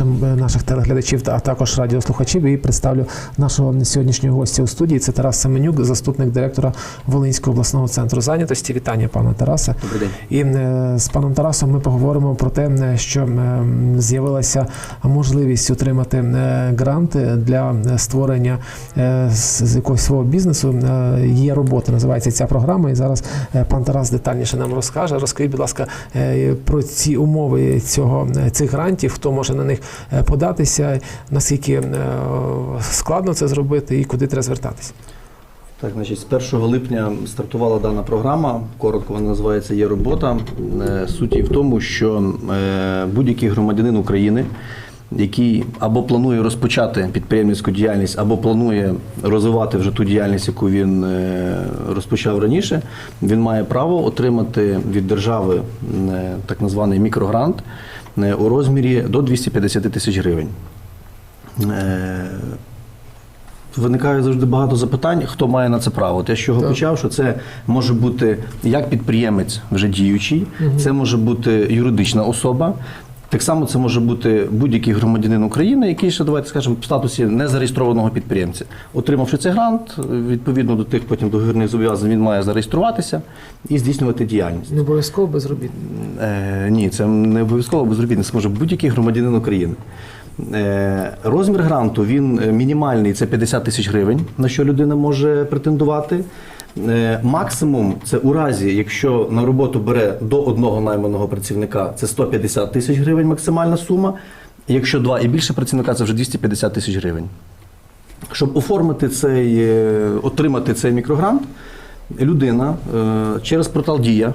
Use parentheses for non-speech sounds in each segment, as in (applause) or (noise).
нашим е, наших телеглядачів, а також радіослухачів. І представлю нашого сьогоднішнього гостя у студії. Це Тарас Семенюк, заступник директора Волинського обласного центру зайнятості. Вітання, пане Тарасе. Добрий день. І е, з паном Тарасом ми поговоримо про те, е, що з'явилася можливість отримати гранти для створення з якогось свого бізнесу. Є робота, називається ця програма. І зараз пан Тарас детальніше нам розкаже. Розкажіть, будь ласка, про ці умови цього цих грантів, хто може на них податися, наскільки е, складно це зробити і куди треба звертатися. Так, значить, з 1 липня стартувала дана програма. Коротко вона називається Є робота. Е, Суть її в тому, що е, будь-який громадянин України, який або планує розпочати підприємницьку діяльність, або планує розвивати вже ту діяльність, яку він е, розпочав раніше, він має право отримати від держави е, так званий мікрогрант е, у розмірі до 250 тисяч гривень. Е, Виникає завжди багато запитань, хто має на це право. Те, що з чого Так. почав, що це може бути як підприємець вже діючий, це може бути юридична особа. Так само це може бути будь-який громадянин України, який ще давайте скажемо в статусі незареєстрованого підприємця. Отримавши цей грант, відповідно до тих потім договірних зобов'язань, він має зареєструватися і здійснювати діяльність. Не обов'язково безробітний. Е, ні, це не обов'язково безробітний, це може будь-який громадянин України. Е, розмір гранту він е, мінімальний це 50 тисяч гривень, на що людина може претендувати. Е, максимум це у разі, якщо на роботу бере до одного найманого працівника, це 150 тисяч гривень максимальна сума. Якщо два і більше працівника, це вже 250 тисяч гривень. Щоб оформити цей, отримати цей мікрогрант, людина через портал Дія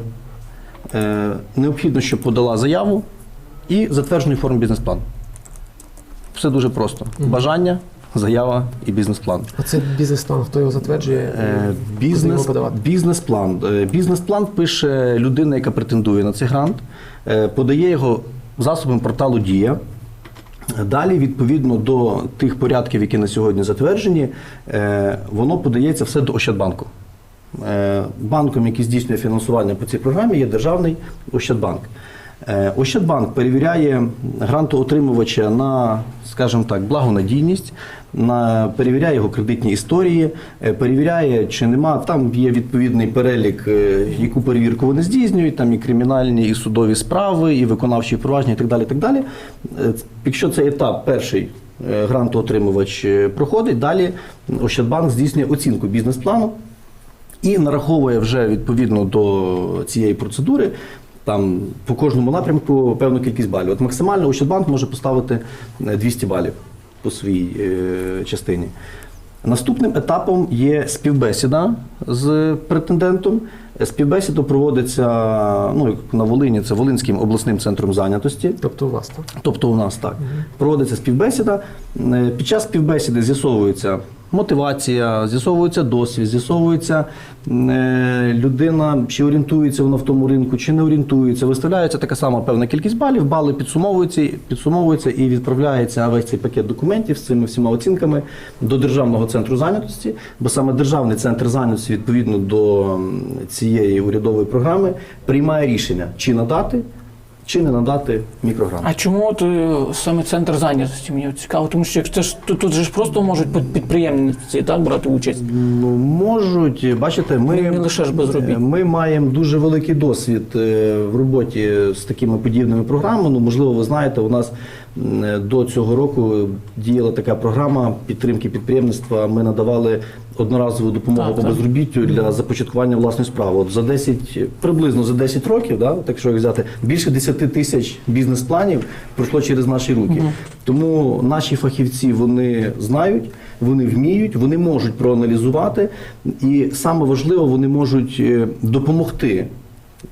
необхідно, щоб подала заяву і затверджений форм бізнес-план. Все дуже просто. Бажання, заява і бізнес-план. А це бізнес-план, хто його затверджує? Е, Бізнес, бізнес-план. Е, Бізнес-план пише людина, яка претендує на цей грант, е, подає його засобом порталу Дія. Далі, відповідно до тих порядків, які на сьогодні затверджені, воно подається все до Ощадбанку. Банком, який здійснює фінансування по цій програмі, є державний Ощадбанк. Е, Ощадбанк перевіряє грантоотримувача на, скажімо так, благонадійність, на, перевіряє його кредитні історії, е, перевіряє, чи нема. Там є відповідний перелік, е, яку перевірку вони здійснюють, там і кримінальні, і судові справи, і виконавчі провадження, і так далі. Так далі. Якщо цей етап перший грантоотримувач проходить, далі Ощадбанк здійснює оцінку бізнес-плану і нараховує вже відповідно до цієї процедури. Там по кожному напрямку певну кількість балів. От максимально Ощадбанк може поставити е, 200 балів по своїй е, частині. Наступним етапом є співбесіда з претендентом. Е, Співбесіда проводиться ну, на Волині, це Волинським обласним центром зайнятості. Тобто у вас так? Тобто у нас так проводиться співбесіда. Е, Під час співбесіди з'ясовується мотивація, з'ясовується досвід, з'ясовується е, людина, чи орієнтується вона в тому ринку, чи не орієнтується. Виставляється така сама певна кількість балів, бали підсумовуються, підсумовуються і відправляється весь цей пакет документів з цими всіма оцінками до Державного центру зайнятості, бо саме Державний центр зайнятості відповідно до цієї урядової програми приймає рішення, чи надати, чи не надати мікрогрант. А чому от е, саме центр зайнятості мені цікаво? Тому що це ж тут, тут же ж просто можуть під- підприємниці так брати участь. Ну, можуть, бачите, ми, Не- не лише ж безробітні. ми маємо дуже великий досвід е, в роботі з такими подібними програмами. Ну, можливо, ви знаєте, у нас до цього року діяла така програма підтримки підприємництва. Ми надавали одноразову допомогу Так, по так. безробіттю для започаткування власної справи. От за 10, приблизно за 10 років, да, так що як взяти, більше 10 тисяч бізнес-планів пройшло через наші руки. Тому наші фахівці вони знають, вони вміють, вони можуть проаналізувати, і саме важливо, вони можуть е, допомогти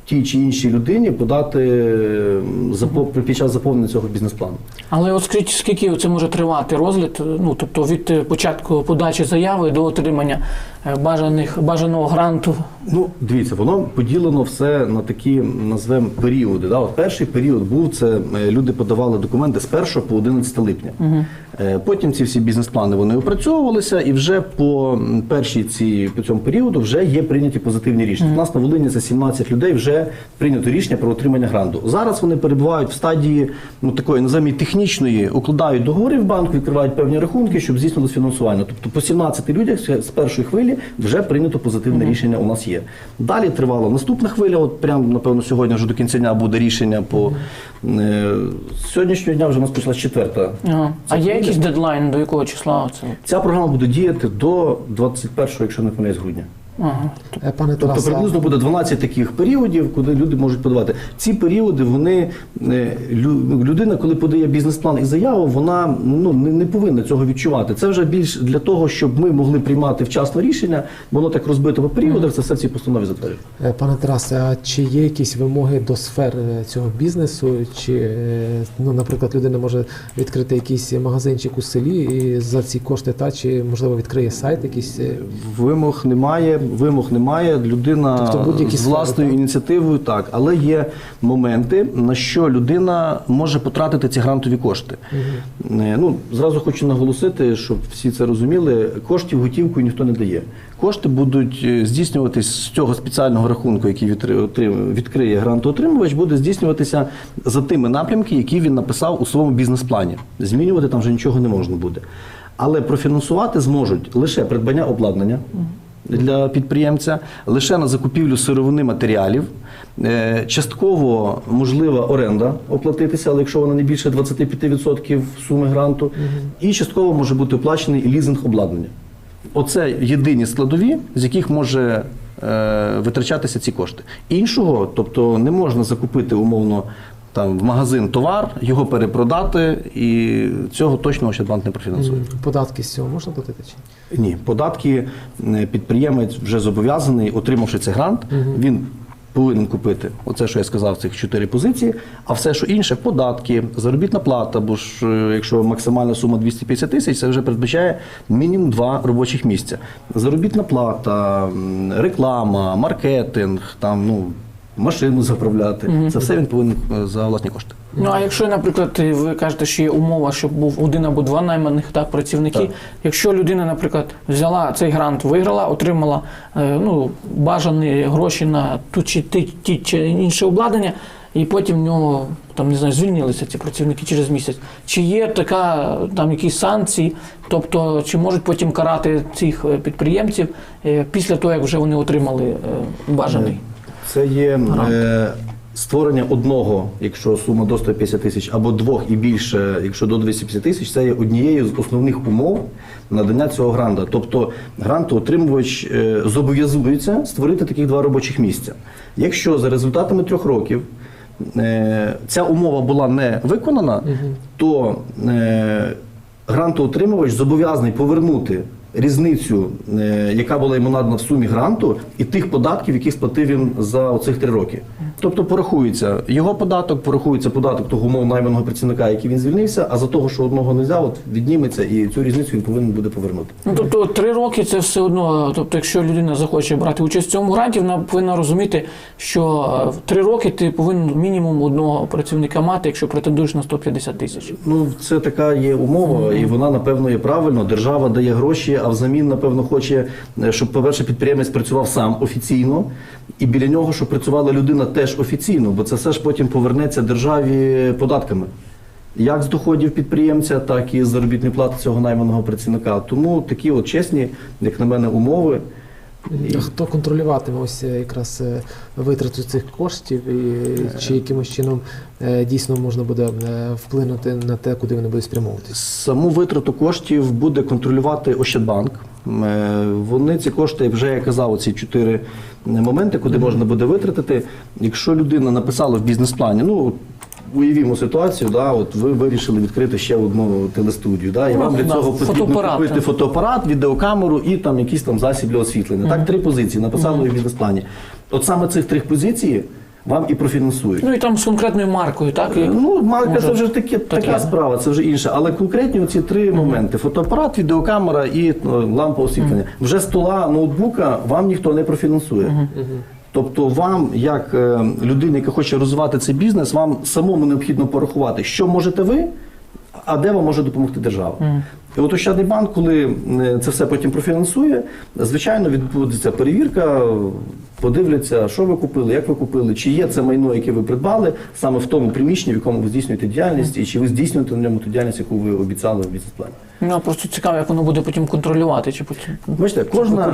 тій чи іншій людині подати під час заповнення цього бізнес-плану. Але от скажіть, скільки це може тривати розгляд? Ну тобто від е, початку подачі заяви до отримання бажаних, бажаного гранту? Ну, дивіться, воно поділено все на такі назвемо періоди. Да? От перший період був це е, люди подавали документи з 1 по 11 липня. Е, Потім ці всі бізнес-плани вони опрацьовувалися, і вже по першій ці по цьому періоду вже є прийняті позитивні рішення. У нас на Волині за 17 людей вже прийнято рішення про отримання гранту. Зараз вони перебувають в стадії ну такої наземі технічної, укладають договори в банку, відкривають певні рахунки, щоб здійснилось фінансування. Тобто по 17 людях з першої хвилі вже прийнято позитивне рішення. У нас є. Далі тривала наступна хвиля. От прям напевно сьогодні вже до кінця дня буде рішення по е, сьогоднішнього дня. Вже у нас почала четверта. Ага. А є якийсь дедлайн, до якого числа це? Ця програма буде діяти до 21, якщо не помиляюсь, грудня. Ага. Е, Пане Тобто Тарасе, приблизно буде 12 таких періодів, куди люди можуть подавати. Ці періоди вони е, лю- людина, коли подає бізнес-план і заяву, вона ну не, не повинна цього відчувати. Це вже більш для того, щоб ми могли приймати вчасно рішення. Воно так розбито по періодах. Це все в цій постанові затверджено. Пане Тарасе, а чи є якісь вимоги до сфер е, цього бізнесу? Чи, ну, наприклад, людина може відкрити якийсь магазинчик у селі і за ці кошти та чи можливо відкриє сайт якийсь? Вимог немає, вимог немає. Людина Тобто з власною ініціативою, так, але є моменти, на що людина може потратити ці грантові кошти. Е, Ну, зразу хочу наголосити, щоб всі це розуміли, коштів готівкою ніхто не дає. Кошти будуть е, здійснюватись з цього спеціального рахунку, який відкриє грантоотримувач, буде здійснюватися за тими напрямки, які він написав у своєму бізнес-плані. Змінювати там вже нічого не можна буде. Але профінансувати зможуть лише придбання обладнання для підприємця, лише на закупівлю сировини матеріалів. Е, Частково можлива оренда оплатитися, але якщо вона не більше 25% суми гранту, і частково може бути оплачений лізинг обладнання. Оце єдині складові, з яких може е, витрачатися ці кошти. Іншого, тобто не можна закупити умовно там в магазин товар, його перепродати, і цього точно Ощадбанк не профінансує. Податки з цього можна платити чи ні? Податки підприємець вже зобов'язаний, отримавши цей грант, він повинен купити оце, що я сказав, цих чотири позиції, а все, що інше, податки, заробітна плата, бо ж е, якщо максимальна сума 250 тисяч, це вже передбачає мінімум два робочих місця. Заробітна плата, реклама, маркетинг, там ну. Машину заправляти, це все він повинен е, за власні кошти. Ну а якщо, наприклад, ви кажете, що є умова, щоб був один або два найманих так, працівники. Так. Якщо людина, наприклад, взяла цей грант, виграла, отримала е, ну, бажані гроші на ту чи ті, ті чи інше обладнання, і потім в нього там не знаю, звільнилися ці працівники через місяць. Чи є така там якісь санкції, тобто чи можуть потім карати цих е, підприємців після того, як вже вони отримали бажаний? Це є е, створення одного, якщо сума до 150 тисяч, або двох і більше, якщо до 250 тисяч, це є однією з основних умов надання цього гранта. Тобто грантоотримувач е, зобов'язується створити таких два робочих місця. Якщо за результатами трьох років е, ця умова була не виконана, то е, грантоотримувач зобов'язаний повернути різницю, е, яка була йому надана в сумі гранту, і тих податків, які сплатив він за оцих три роки. Тобто порахується його податок, порахується податок того умов найманого працівника, який він звільнився, а за того, що одного не взяв, от відніметься, і цю різницю він повинен буде повернути. Ну, тобто три роки це все одно. Тобто, якщо людина захоче брати участь в цьому гранті, вона повинна розуміти, що в три роки ти повинен мінімум одного працівника мати, якщо претендуєш на 150 тисяч. Ну, це така є умова, і вона, напевно, є правильно. Держава дає гроші, а взамін, напевно, хоче, е, щоб, по-перше, підприємець працював сам офіційно, і біля нього, щоб працювала людина теж офіційно, бо це все ж потім повернеться державі податками. Як з доходів підприємця, так і з заробітної плати цього найманого працівника. Тому такі от чесні, як на мене, умови. І- Хто контролюватиме ось е, якраз е, витрату цих коштів, і чи якимось чином е, дійсно можна буде е, вплинути на те, куди вони будуть спрямовуватись? Саму витрату коштів буде контролювати Ощадбанк. Е, Вони ці кошти, вже я казав, ці чотири моменти, куди можна буде витратити. Якщо людина написала в бізнес-плані, ну уявімо ситуацію, да, от ви вирішили відкрити ще одну телестудію, да, і Ну, вам для цього потрібно купити фотоапарат, відеокамеру і там якийсь там засіб для освітлення. Так, три позиції написали в бізнес-плані. От саме цих трьох позицій вам і профінансують. Ну і там з конкретною маркою, так? Ну, марка може, це вже таке, таке. така справа, це вже інше. Але конкретні ці три моменти: фотоапарат, відеокамера і ну, лампа освітлення. Вже стола ноутбука вам ніхто не профінансує. Тобто вам, як е, людина, яка хоче розвивати цей бізнес, вам самому необхідно порахувати, що можете ви, а де вам може допомогти держава. І от Ощадний банк, коли е, це все потім профінансує, звичайно, відбудеться перевірка, подивляться, що ви купили, як ви купили, чи є це майно, яке ви придбали саме в тому приміщенні, в якому ви здійснюєте діяльність, і чи ви здійснюєте на ньому ту діяльність, яку ви обіцяли в бізнес-плані. Ну, просто цікаво, як воно буде потім контролювати, чи потім Бачите, кожна,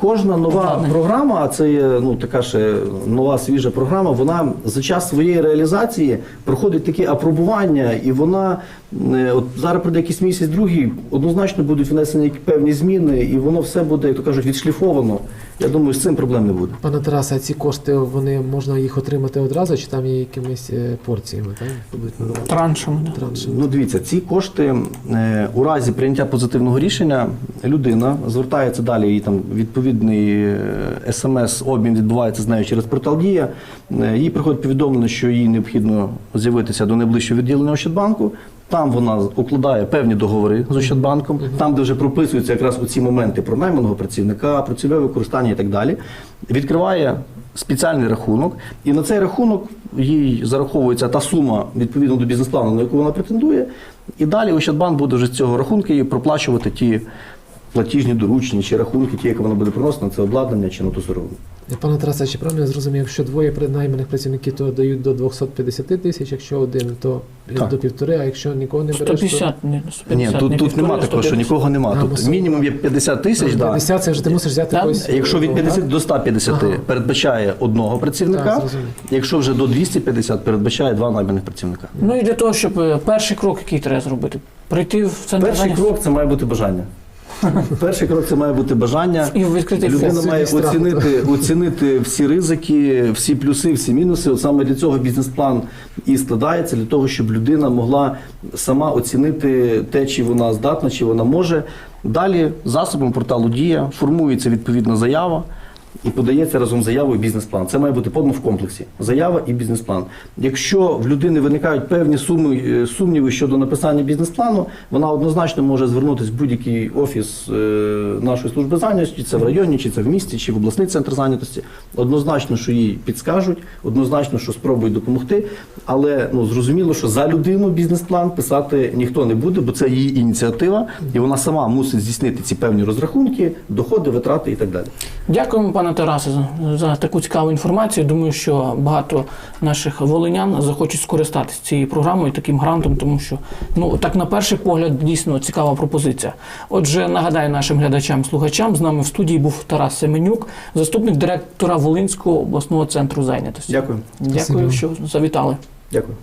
кожна нова обладнання. програма, а це є ну, така ще нова свіжа програма, вона за час своєї реалізації проходить такі апробування, і вона е, от зараз пройде якийсь місяць, другий, однозначно будуть внесені певні зміни, і воно все буде, як то кажуть, відшліфовано. Я думаю, з цим проблем не буде. Пане Тарасе, а ці кошти вони можна їх отримати одразу, чи там є якимись е, порціями, так? Траншами. Траншами? Ну, дивіться, ці кошти е, у разі прийняття позитивного рішення людина звертається далі, і там відповідний смс-обмін відбувається з нею через портал Дія. Е, Їй приходить повідомлення, що їй необхідно з'явитися до найближчого відділення Ощадбанку. Там вона укладає певні договори з Ощадбанком, там, де вже прописуються якраз оці моменти про найманого працівника, про цільове використання і так далі. Відкриває спеціальний рахунок, і на цей рахунок їй зараховується та сума відповідно до бізнес-плану, на яку вона претендує. І далі Ощадбанк буде вже з цього рахунку їй проплачувати ті платіжні доручення чи рахунки, ті, які вона буде приносити на це обладнання чи на ту сировину. Пане Тарасе, чи правильно я зрозумів, якщо двоє найманих працівників, то дають до 250 тисяч, якщо один, то Так. до півтори, а якщо нікого не береш, то 150, ні, 150. Ні, тут, не тут нема такого, що нікого нема. А, Тут ну, мінімум є 50 тисяч. да. 50 це вже ти мусиш взяти Так. когось. Якщо від так? до 150 Ага. передбачає одного працівника, Так, якщо вже до 250 передбачає два найманих працівника. Ну і для того, щоб е, перший крок, який треба зробити, прийти в центр Перший крок це має бути бажання. (laughs) Перший крок це має бути бажання. і відкрити Людина має оцінити, оцінити всі ризики, всі плюси, всі мінуси. От саме для цього бізнес-план і складається, для того, щоб людина могла сама оцінити те, чи вона здатна, чи вона може. Далі засобом порталу Дія формується відповідна заява. І подається разом з заявою бізнес-план. Це має бути подано в комплексі. Заява і бізнес-план. Якщо в людини виникають певні суми, е, сумніви щодо написання бізнес-плану, вона однозначно може звернутися в будь-який офіс е, нашої служби зайнятості, це в районі, чи це в місті, чи в обласний центр зайнятості. Однозначно, що їй підскажуть, однозначно, що спробують допомогти. Але ну зрозуміло, що за людину бізнес-план писати ніхто не буде, бо це її ініціатива, і вона сама мусить здійснити ці певні розрахунки, доходи, витрати і так далі. Дякуємо, пане Тарасе, за, за таку цікаву інформацію. Думаю, що багато наших волинян захочуть скористатися цією програмою, таким грантом, тому що ну так на перший погляд дійсно цікава пропозиція. Отже, нагадаю нашим глядачам, слухачам, з нами в студії був Тарас Семенюк, заступник директора Волинського обласного центру зайнятості. Дякую. Дякую, Спасибо. що завітали. Дякую.